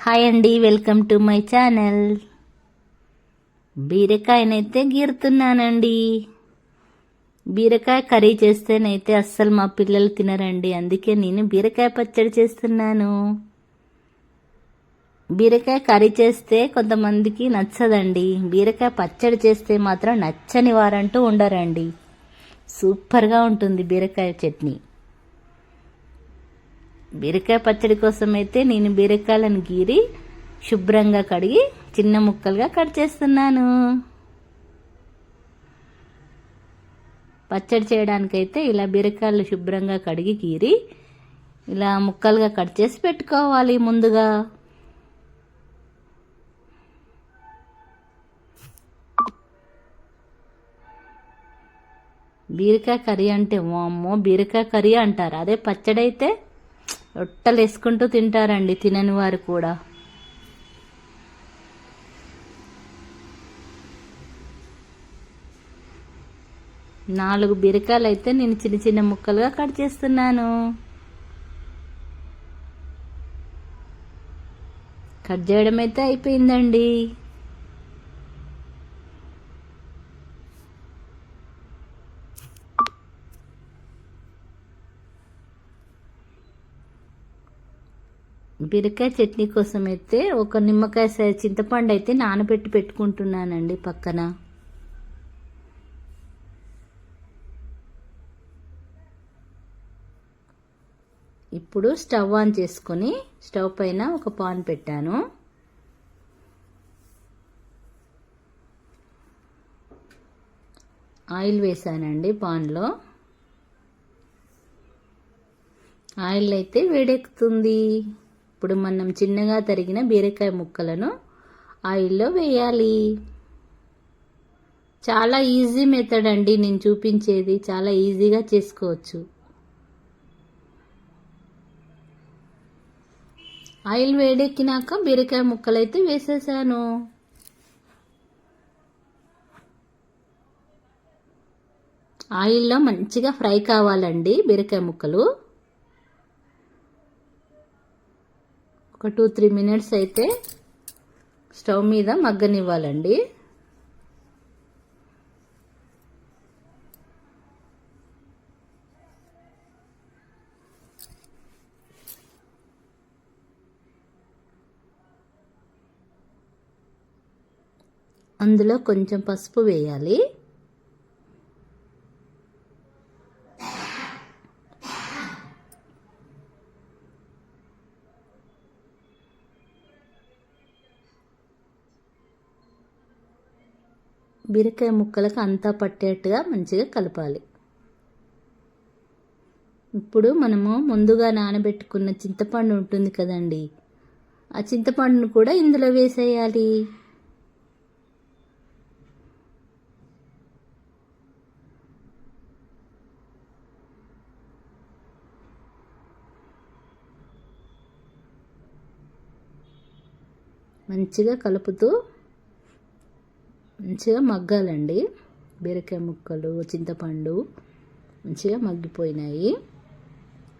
Hi అండి welcome to my channel. బీరకాయనైతే గీరుతున్నానండి. బీరకాయ కర్రీ చేస్తేనైతే అస్సలు మా పిల్లలు తినరండి. అందుకే నేను బీరకాయ పచ్చడి చేస్తున్నాను. బీరకాయ కర్రీ చేస్తే కొంతమందికి నచ్చదండి. బీరకాయ పచ్చడి చేస్తే మాత్రం నచ్చని వారంటూ ఉండరండి. సూపర్గా ఉంటుంది బీరకాయ చట్నీ. బీరకాయ పచ్చడి కోసం అయితే నేను బీరకాయలను గీరి శుభ్రంగా కడిగి చిన్న ముక్కలుగా కట్ చేస్తున్నాను. పచ్చడి చేయడానికైతే ఇలా బీరకాయలు శుభ్రంగా కడిగి గీరి ఇలా ముక్కలుగా కట్ చేసి పెట్టుకోవాలి ముందుగా. బీరకాయ కర్రీ అంటే అమ్మో బీరకాయ కర్రీ అంటారు. అదే పచ్చడి అయితే రొట్టెలు వేసుకుంటూ తింటారండి తినని వారు కూడా. నాలుగు బీరకాయలు అయితే నేను చిన్న చిన్న ముక్కలుగా కట్ చేస్తున్నాను. కట్ చేయడం అయితే అయిపోయిందండి. బీరకాయ చట్నీ కోసం అయితే ఒక నిమ్మకాయ సైజ్ చింతపండు అయితే నానబెట్టి పెట్టుకుంటున్నానండి పక్కన. ఇప్పుడు స్టవ్ ఆన్ చేసుకొని స్టవ్ పైన ఒక పాన్ పెట్టాను. ఆయిల్ వేసానండి పాన్లో. ఆయిల్ అయితే వేడెక్కుతుంది. ఇప్పుడు మనం చిన్నగా తరిగిన బీరకాయ ముక్కలను ఆయిల్లో వేయాలి. చాలా ఈజీ మెథడ్ అండి నేను చూపించేది. చాలా ఈజీగా చేసుకోవచ్చు. ఆయిల్ వేడెక్కినాక బీరకాయ ముక్కలు అయితే వేసేసాను. ఆయిల్లో మంచిగా ఫ్రై కావాలండి బీరకాయ ముక్కలు. ఒక టూ త్రీ మినిట్స్ అయితే స్టవ్ మీద మగ్గనివ్వాలండి. అందులో కొంచెం పసుపు వేయాలి. బీరకాయ ముక్కలకు అంతా పట్టేట్టుగా మంచిగా కలపాలి. ఇప్పుడు మనము ముందుగా నానబెట్టుకున్న చింతపండు ఉంటుంది కదండి ఆ చింతపండును కూడా ఇందులో వేసేయాలి. మంచిగా కలుపుతూ మంచిగా మగ్గాలండి. బీరకాయ ముక్కలు చింతపండు మంచిగా మగ్గిపోయినాయి.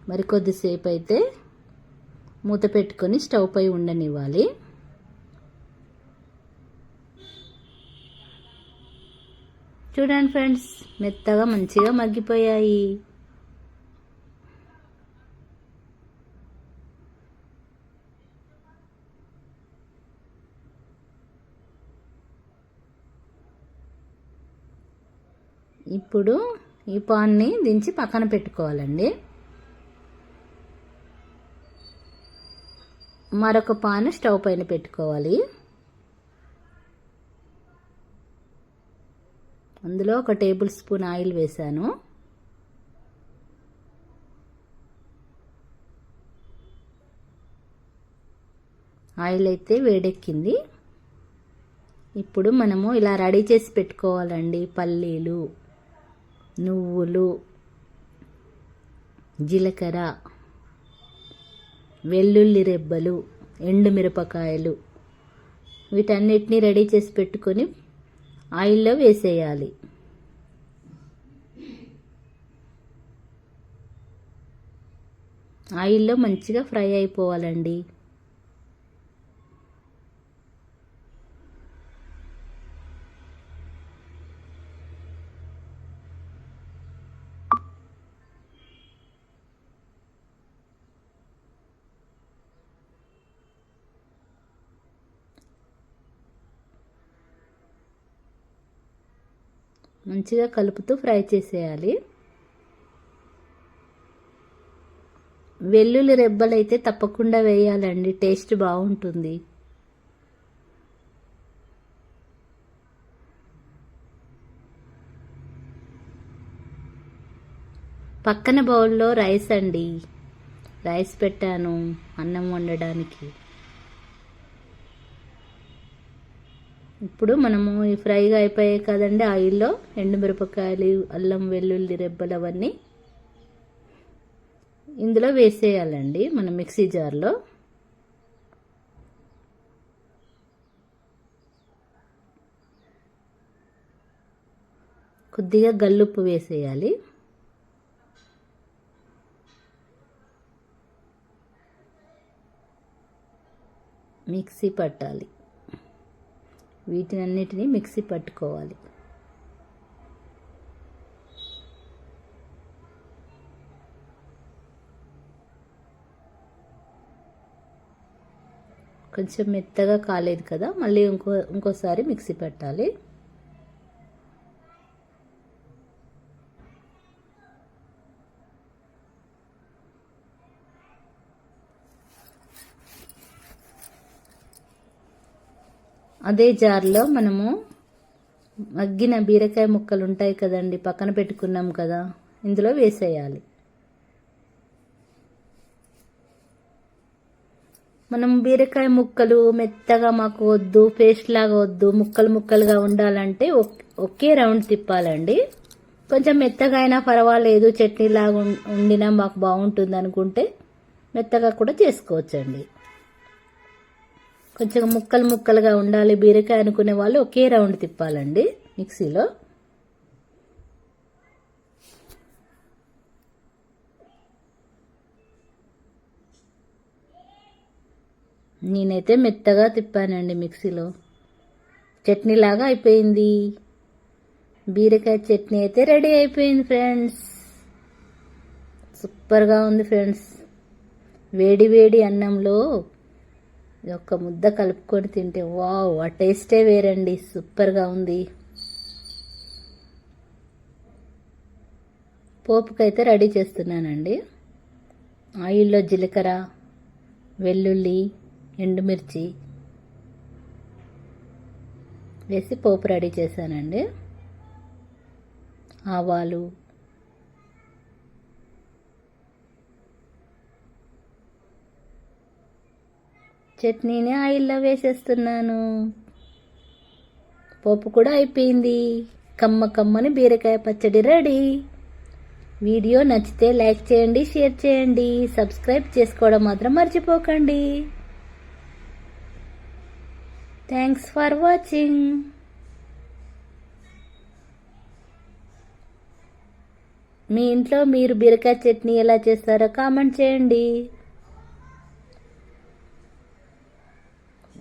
మరి కొద్దిసేపు అయితే మూత పెట్టుకొని స్టవ్ పై ఉండనివ్వాలి. చూడండి ఫ్రెండ్స్ మెత్తగా మంచిగా మగ్గిపోయాయి. ఇప్పుడు ఈ పాన్ని దించి పక్కన పెట్టుకోవాలండి. మరొక పాన్ స్టవ్ పైన పెట్టుకోవాలి. అందులో ఒక టేబుల్ స్పూన్ ఆయిల్ వేసాను ఆయిల్ అయితే వేడెక్కింది. ఇప్పుడు మనము ఇలా రెడీ చేసి పెట్టుకోవాలండి పల్లీలు. నువ్వులు జీలకర్ర వెల్లుల్లి రెబ్బలు ఎండుమిరపకాయలు వీటన్నిటిని రెడీ చేసి పెట్టుకొని ఆయిల్లో వేసేయాలి. ఆయిల్లో మంచిగా ఫ్రై అయిపోవాలండి. మంచిగా కలుపుతూ ఫ్రై చేసేయాలి. వెల్లుల్లి రెబ్బలు అయితే తప్పకుండా వేయాలండి టేస్ట్ బాగుంటుంది. పక్కన బౌల్లో రైస్ అండి. రైస్ పెట్టాను అన్నం వండడానికి. ఇప్పుడు మనము ఈ ఫ్రైగా అయిపోయాయి కదండి ఆయిల్లో ఎండుమిరపకాయలు అల్లం వెల్లుల్లి రెబ్బలు అవన్నీ ఇందులో వేసేయాలండి మన మిక్సీ జార్లో. కొద్దిగా గల్లుప్పు వేసేయాలి. మిక్సీ పట్టాలి. వీటినన్నిటినీ మిక్సీ పట్టుకోవాలి. కొంచెం మెత్తగా కాలేదు కదా మళ్ళీ ఇంకో ఇంకోసారి మిక్సీ పెట్టాలి. అదే జార్లో మనము మగ్గిన బీరకాయ ముక్కలు ఉంటాయి కదండి పక్కన పెట్టుకున్నాం కదా ఇందులో వేసేయాలి. మనం బీరకాయ ముక్కలు మెత్తగా మాకు వద్దు పేస్ట్ లాగా వద్దు ముక్కలు ముక్కలుగా ఉండాలంటే ఒకే రౌండ్ తిప్పాలండి. కొంచెం మెత్తగా అయినా పర్వాలేదు చట్నీ లాగా ఉండినా మాకు బాగుంటుంది అనుకుంటే మెత్తగా కూడా చేసుకోవచ్చండి. కొంచెం ముక్కలు ముక్కలుగా ఉండాలి బీరకాయ అనుకునే వాళ్ళు ఒకే రౌండ్ తిప్పాలండి మిక్సీలో. నేనైతే మెత్తగా తిప్పానండి మిక్సీలో. చట్నీ లాగా అయిపోయింది. బీరకాయ చట్నీ అయితే రెడీ అయిపోయింది ఫ్రెండ్స్. సూపర్గా ఉంది ఫ్రెండ్స్. వేడి వేడి అన్నంలో ఒక ముద్ద కలుపుకొని తింటే వావ్ ఆ టేస్టే వేరండి. సూపర్గా ఉంది. పోపుకైతే రెడీ చేస్తున్నానండి. ఆయిల్లో జీలకర్ర వెల్లుల్లి ఎండుమిర్చి వేసి పోపు రెడీ చేశానండి. ఆవాలు చట్నీని ఆయిల్లో వేసేస్తున్నాను. పోపు కూడా అయిపోయింది. కమ్మ కమ్మని బీరకాయ పచ్చడి రెడీ. వీడియో నచ్చితే లైక్ చేయండి షేర్ చేయండి. సబ్స్క్రైబ్ చేసుకోవడం మాత్రం మర్చిపోకండి. థ్యాంక్స్ ఫర్ వాచింగ్ మీ ఇంట్లో మీరు బీరకాయ చట్నీ ఎలా చేస్తారో కామెంట్ చేయండి.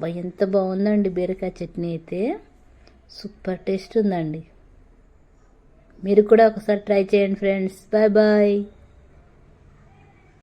ఎంత బాగుందండి బీరకాయ చట్నీ అయితే. సూపర్ టేస్ట్ ఉందండి. మీరు కూడా ఒకసారి ట్రై చేయండి ఫ్రెండ్స్. Bye bye.